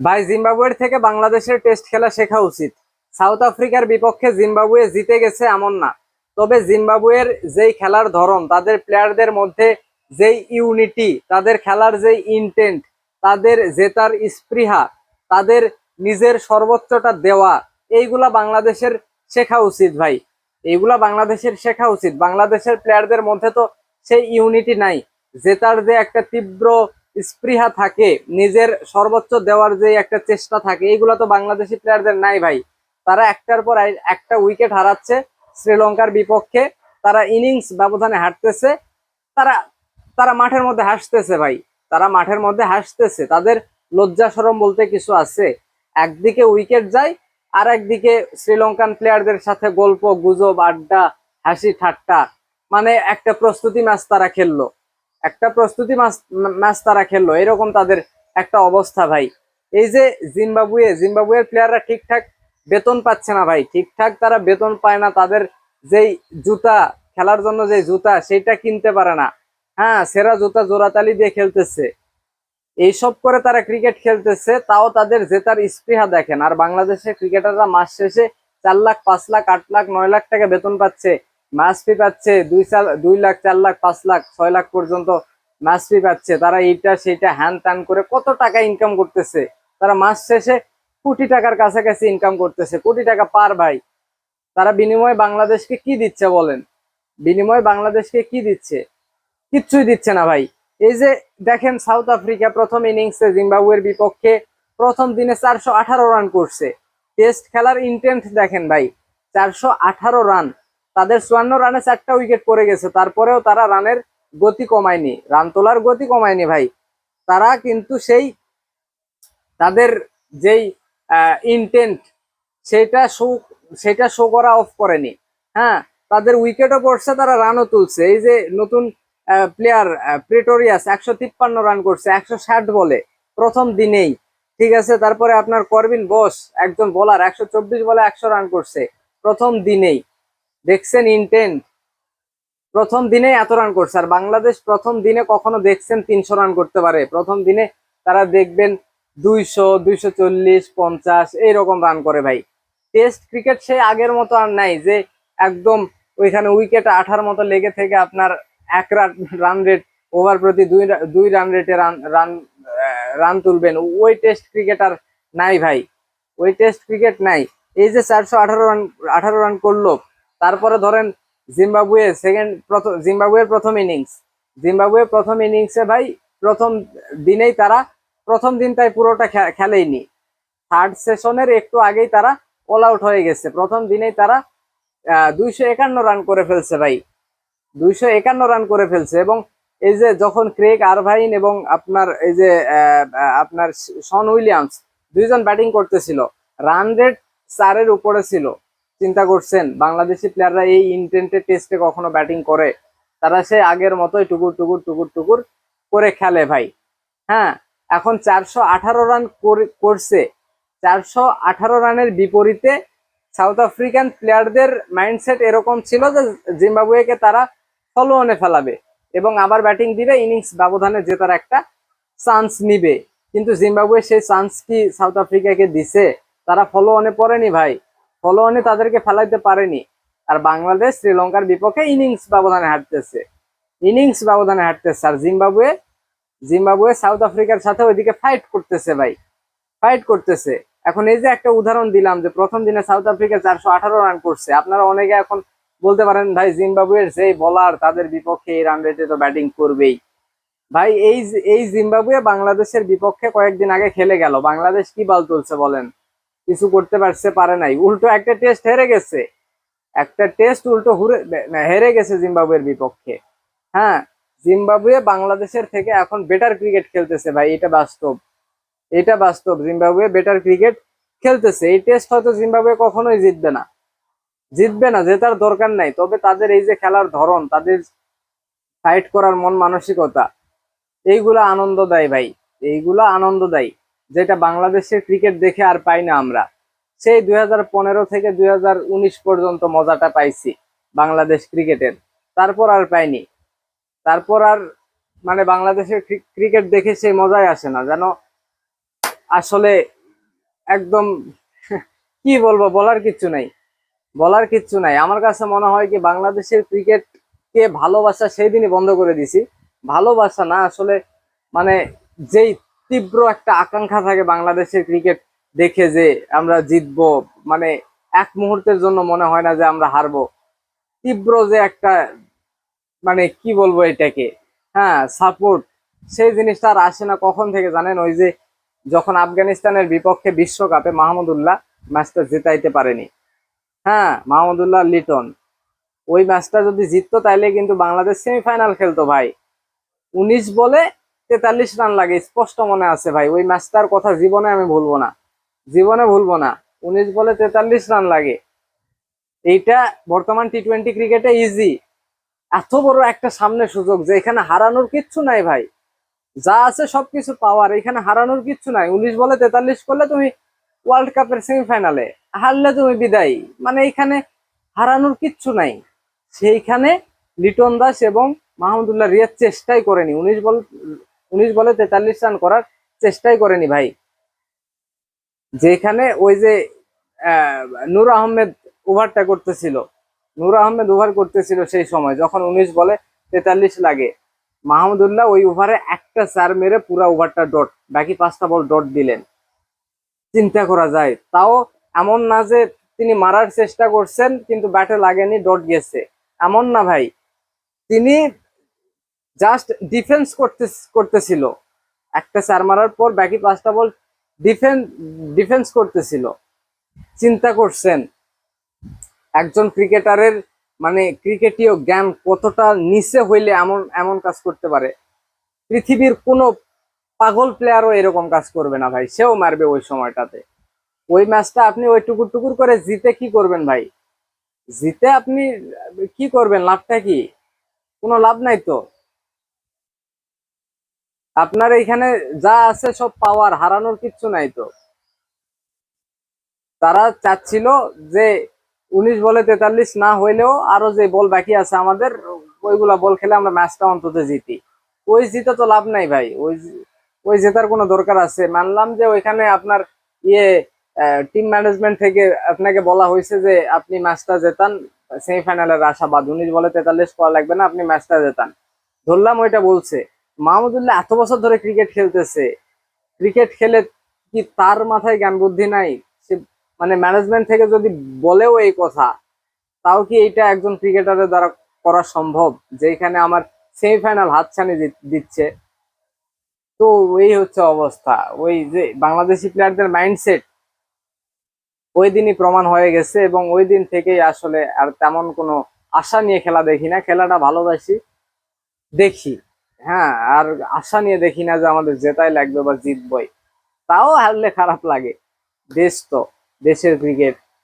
ভাই, জিম্বাবুয়ের থেকে বাংলাদেশের টেস্ট খেলা শেখা উচিত। সাউথ আফ্রিকার বিপক্ষে জিম্বাবুয়ে জিতে গেছে এমন না। তবে জিম্বাবুয়ের যেই খেলার ধরন, তাদের প্লেয়ারদের মধ্যে যেই ইউনিটি তাদের খেলার যেই ইন্টেন্ট তাদের জেতার স্পৃহা, তাদের নিজের সর্বোচ্চটা দেওয়া, এইগুলা বাংলাদেশের শেখা উচিত ভাই। এইগুলা বাংলাদেশের শেখা উচিত। বাংলাদেশের প্লেয়ারদের মধ্যে তো সেই ইউনিটি নাই। জেতার যে একটা তীব্র স্পৃহা থাকে, নিজের সর্বোচ্চ দেওয়ার যে একটা চেষ্টা থাকে এইগুলো তো বাংলাদেশি প্লেয়ারদের নাই ভাই। তারা একটার পর একটা উইকেট হারাচ্ছে শ্রীলঙ্কার বিপক্ষে, তারা ইনিংস ব্যবধানে হাঁটতেছে তারা তারা মাঠের মধ্যে হাসতেছে ভাই। তারা মাঠের মধ্যে হাসতেছে, তাদের লজ্জা সরম বলতে কিছু আছে। একদিকে উইকেট যায় আর একদিকে শ্রীলঙ্কান প্লেয়ারদের সাথে গল্প, গুজব, আড্ডা, হাসি ঠাট্টা মানে একটা প্রস্তুতি ম্যাচ তারা খেললো। একটা প্রস্তুতি ম্যাচ তারা খেললো, এরকম তাদের একটা অবস্থা ভাই। এই যে জিম্বাবুয়ে, জিম্বাবুয়ের প্লেয়াররা ঠিকঠাক বেতন পাচ্ছে না ভাই, ঠিকঠাক তারা বেতন পায় না, তাদের যেই জুতা, খেলার জন্য যে জুতা সেটা কিনতে পারে না। হ্যাঁ সেরা জুতা জোড়াতালি দিয়ে খেলতেছে। এইসব করে তারা ক্রিকেট খেলতেছে, তাও তাদের জেতার স্পৃহা দেখেন। আর বাংলাদেশের ক্রিকেটাররা মাস শেষে চার লাখ, পাঁচ লাখ, আট লাখ, নয় লাখ টাকা বেতন পাচ্ছে। ম্যাচ ফি পাচ্ছে দুই সাল দুই লাখ, চার লাখ, পাঁচ লাখ, ছয় লাখ পর্যন্ত ম্যাচ ফি পাচ্ছে। তারা এইটা, সেইটা হ্যান ত্যান করে কত টাকা ইনকাম করতেছে? তারা মাস শেষে কোটি টাকার কাছাকাছি ইনকাম করতেছে। কোটি টাকা পার ভাই। তারা বিনিময়ে বাংলাদেশকে কি দিচ্ছে বলেন? বিনিময়ে বাংলাদেশকে কি দিচ্ছে? কিচ্ছুই দিচ্ছে না ভাই। এই যে দেখেন সাউথ আফ্রিকা প্রথম ইনিংসে জিম্বাবুয়ের বিপক্ষে প্রথম দিনে চারশো আঠারো রান করছে। টেস্ট খেলার ইন্টেন্ট দেখেন ভাই, চারশো আঠারো রান। তাদের চুয়ান্ন রানে চারটা উইকেট পড়ে গেছে। তারপরেও তারা রানের গতি কমায়নি। রান তোলার গতি কমায়নি ভাই। তারা কিন্তু সেই তাদের যেই ইন্টেন্ট সেটা শো সেটা শো করা অফ করেনি। হ্যাঁ তাদের উইকেটও পড়ছে, তারা রানও তুলছে। এই যে নতুন প্লেয়ার প্রেটোরিয়াস একশো তিপ্পান্ন রান করছে, একশো ষাট বলে, প্রথম দিনেই। ঠিক আছে, তারপরে আপনার করবিন বোস একজন বোলার একশো চব্বিশ বলে একশো রান করছে, প্রথম দিনেই। দেখছেন ইন্টেন্ট প্রথম দিনে এত রান করছে, আর বাংলাদেশ প্রথম দিনে কখনো দেখছেন তিনশো রান করতে পারে? প্রথম দিনে তারা দেখবেন দুইশো দুইশো চল্লিশ, পঞ্চাশ, এইরকম রান করে ভাই। টেস্ট ক্রিকেট সে আগের মতো আর নাই, যে একদম ওইখানে উইকেট আঠার মতো লেগে থেকে আপনার এক রান রেট ওভার প্রতি দুই দুই রান রেটে রান রান রান তুলবেন। ওই টেস্ট ক্রিকেট আর নাই ভাই। ওই টেস্ট ক্রিকেট নাই। এই যে চারশো আঠারো রান আঠারো রান করল তারপরে ধরেন জিম্বাবুয়ে সেকেন্ড প্রথম, জিম্বাবুয়ের প্রথম ইনিংস জিম্বাবুয়ের প্রথম ইনিংসে ভাই, প্রথম দিনেই তারা, প্রথম দিন তাই পুরোটা খেলেইনি। থার্ড সেশনের একটু আগেই তারা অল আউট হয়ে গেছে। প্রথম দিনেই তারা দুইশো একান্ন রান করে ফেলছে ভাই। দুইশো একান্ন রান করে ফেলছে এবং এই যে যখন ক্রেক আরভাইন এবং আপনার এই যে আপনার শন উইলিয়ামস দুইজন ব্যাটিং করতেছিল রান রেট চারের উপরে ছিল। চিন্তা করছেন, বাংলাদেশি প্লেয়াররা এই ইন্টেন্টে টেস্টে কখনো ব্যাটিং করে? তারা সেই আগের মতোই টুকুর টুকুর টুকুর টুকুর করে খেলে ভাই। হ্যাঁ এখন চারশো আঠারো রান করে- করছে। চারশো আঠারো রানের বিপরীতে সাউথ আফ্রিকান প্লেয়ারদের মাইন্ডসেট এরকম ছিল যে জিম্বাবুয়েকে তারা ফলো অনে ফেলাবে এবং আবার ব্যাটিং দিবে ইনিংস ব্যবধানে জেতার একটা চান্স নিবে। কিন্তু জিম্বাবুয়ে সেই চান্স কি সাউথ আফ্রিকাকে দিছে? তারা ফলো অনে পড়েনি ভাই। ফলো অনে তাদেরকে ফেলাইতে পারেনি। আর বাংলাদেশ শ্রীলঙ্কার বিপক্ষে ইনিংস ব্যবধানে হাঁটতেছে ইনিংস ব্যবধানে হাঁটতেছে আর জিম্বাবুয়ে জিম্বাবুয়ে সাউথ আফ্রিকার সাথে ওইদিকে ফাইট করতেছে ভাই। ফাইট করতেছে। এখন এই যে একটা উদাহরণ দিলাম যে প্রথম দিনে সাউথ আফ্রিকা চারশো আঠারো রান করছে। আপনারা অনেকে এখন বলতে পারেন, ভাই, জিম্বাবুয়ের যেই বলার তাদের বিপক্ষে এই রান রেটে তো ব্যাটিং করবেই। ভাই, এই এই জিম্বাবুয়ে বাংলাদেশের বিপক্ষে কয়েকদিন আগে খেলে গেল। বাংলাদেশ কি বল তুলছে বলেন? কিছু করতে পারছে, পারে নাই। উল্টো একটা টেস্ট হেরে গেছে। একটা টেস্ট উল্টো হুরে হেরে গেছে জিম্বাবুয়ের বিপক্ষে। হ্যাঁ জিম্বাবুয়ে বাংলাদেশের থেকে এখন বেটার ক্রিকেট খেলতেছে ভাই, এটা বাস্তব। এটা বাস্তব, জিম্বাবুয়ে বেটার ক্রিকেট খেলতেছে। এই টেস্ট হয়তো জিম্বাবুয়ে কখনোই জিতবে না। জিতবে না, জেতার দরকার নাই। তবে তাদের এই যে খেলার ধরন, তাদের ফাইট করার মন মানসিকতা, এইগুলা আনন্দ দেয় ভাই। এইগুলা আনন্দ দেয় যেটা বাংলাদেশের ক্রিকেট দেখে আর পাই না আমরা। সেই দুই হাজার পনেরো থেকে দুই হাজার উনিশ পর্যন্ত মজাটা পাইছি বাংলাদেশ ক্রিকেটের। তারপর আর পাইনি। তারপর আর মানে বাংলাদেশের ক্রিকেট দেখে সেই মজাই আসে না। যেন আসলে একদম কি বলব, বলার কিচ্ছু নাই। বলার কিচ্ছু নাই। আমার কাছে মনে হয় কি, বাংলাদেশের ক্রিকেট কে ভালোবাসা সেই দিনই বন্ধ করে দিছি। ভালোবাসা না, আসলে মানে যেই তীব্র একটা আকাঙ্ক্ষা থাকে বাংলাদেশের ক্রিকেট দেখে যে আমরা জিতবো। মানে এক মুহূর্তের জন্য মনে হয় না যে আমরা হারবো। তীব্র যে একটা মানে কি বলব এটাকে? হ্যাঁ সাপোর্ট সেই জিনিসটা আর আসে না কখন থেকে জানেন? ওই যে যখন আফগানিস্তানের বিপক্ষে বিশ্বকাপে মাহমুদুল্লাহ ম্যাচটা জেতাইতে পারেনি। হ্যাঁ মাহমুদুল্লাহ লিটন। ওই ম্যাচটা যদি জিততো তাইলে কিন্তু বাংলাদেশ সেমিফাইনাল খেলতো ভাই। উনিশ বলে তেতাল্লিশ রান লাগে, স্পষ্ট মনে আছে ভাই। ওই ম্যাচটার কথা জীবনে আমি ভুলবো না। জীবনে ভুলবো না। উনিশ বলে তেতাল্লিশ রান লাগে। এইটা বর্তমান টি টোয়েন্টি ক্রিকেটে ইজি এত বড় একটা সামনে সুযোগ যে এখানে হারানোর কিচ্ছু নাই ভাই। যা আছে সবকিছু পাওয়ার, এখানে হারানোর কিচ্ছু নাই। উনিশ বলে তেতাল্লিশ করলে তুমি ওয়ার্ল্ড কাপের সেমিফাইনালে হারলে তুমি বিদায়। মানে এখানে হারানোর কিচ্ছু নাই। সেইখানে লিটন দাস এবং মাহমুদুল্লাহ রিয়াদ চেষ্টাই করেনি। উনিশ বল উনিশ বলে তেতাল্লিশ রান করার চেষ্টাই করেনি ভাই। যেখানে ওই যে নূর আহমেদ ওভারটা করতেছিল, নূর আহমেদ ওভার করতেছিল সেই সময়, যখন উনিশ বলে তেতাল্লিশ লাগে। মাহমুদুল্লাহ ওই ওভারে একটা চার মেরে পুরো ওভারটা ডট, বাকি পাঁচটা বল ডট দিলেন। চিন্তা করা যায়। তাও এমন না যে তিনি মারার চেষ্টা করছেন, কিন্তু ব্যাটে লাগেনি, ডট গেছে। এমন না ভাই। তিনি জাস্ট ডিফেন্স করতে করতেছিল। একটা চার মারার পর বাকি পাঁচটা বল ডিফেন্স ডিফেন্স করতেছিল। চিন্তা করছেন, একজন ক্রিকেটারের মানে ক্রিকেটীয় জ্ঞান কতটা নিচে হইলে এমন এমন কাজ করতে পারে? পৃথিবীর কোনো পাগল প্লেয়ারও এরকম কাজ করবে না ভাই, সেও মারবে ওই সময়টাতে। ওই ম্যাচটা আপনি ওই টুকুর টুকুর করে জিতে কি করবেন ভাই? জিতে আপনি কি করবেন? লাভটা কি? কোনো লাভ নাই তো। আপনার এখানে যা আছে সব পাওয়ার, হারানোর কিচ্ছু নাই তো। তারা চাচ্ছিল যে উনিশ বলে তেতাল্লিশ না হইলেও আরও যে বল বাকি আছে আমাদের, ওইগুলা বল খেলে আমরা ম্যাচটা অন্তত জিতি। ওই জিতে তো লাভ নাই ভাই। ওই ওই জেতার কোনো দরকার আছে। মানলাম যে ওইখানে আপনার ইয়ে টিম ম্যানেজমেন্ট থেকে আপনাকে বলা হয়েছে যে আপনি ম্যাচটা জেতান সেমিফাইনালের আশাবাদ। উনিশ বলে তেতাল্লিশ করা লাগবে না, আপনি ম্যাচটা জেতান। ধরলাম ওইটা বলছে। মাহমুদুল্লাহ এত বছর ধরে ক্রিকেট খেলতেছে। ক্রিকেট খেলে কি তার মাথায় জ্ঞান বুদ্ধি নাই? সে মানে ম্যানেজমেন্ট থেকে যদি বলেও এই কথা, তাও কি এইটা একজন ক্রিকেটারের দ্বারা করা সম্ভব? যেখানে আমার সেমিফাইনাল হাতছানি দিচ্ছে। তো এই হচ্ছে অবস্থা। ওই যে বাংলাদেশি প্লেয়ারদের মাইন্ডসেট ওই দিনই প্রমাণ হয়ে গেছে এবং ওই দিন থেকেই আসলে আর তেমন কোনো আশা নিয়ে খেলা দেখি না। খেলাটা ভালোবাসি, দেখি। হ্যাঁ আর আশা নিয়ে দেখি না যে আমাদের জেতাই লাগবে বা জিতবই। তাও হারলে খারাপ লাগে। দেশ তো, দেশের ক্রিকেট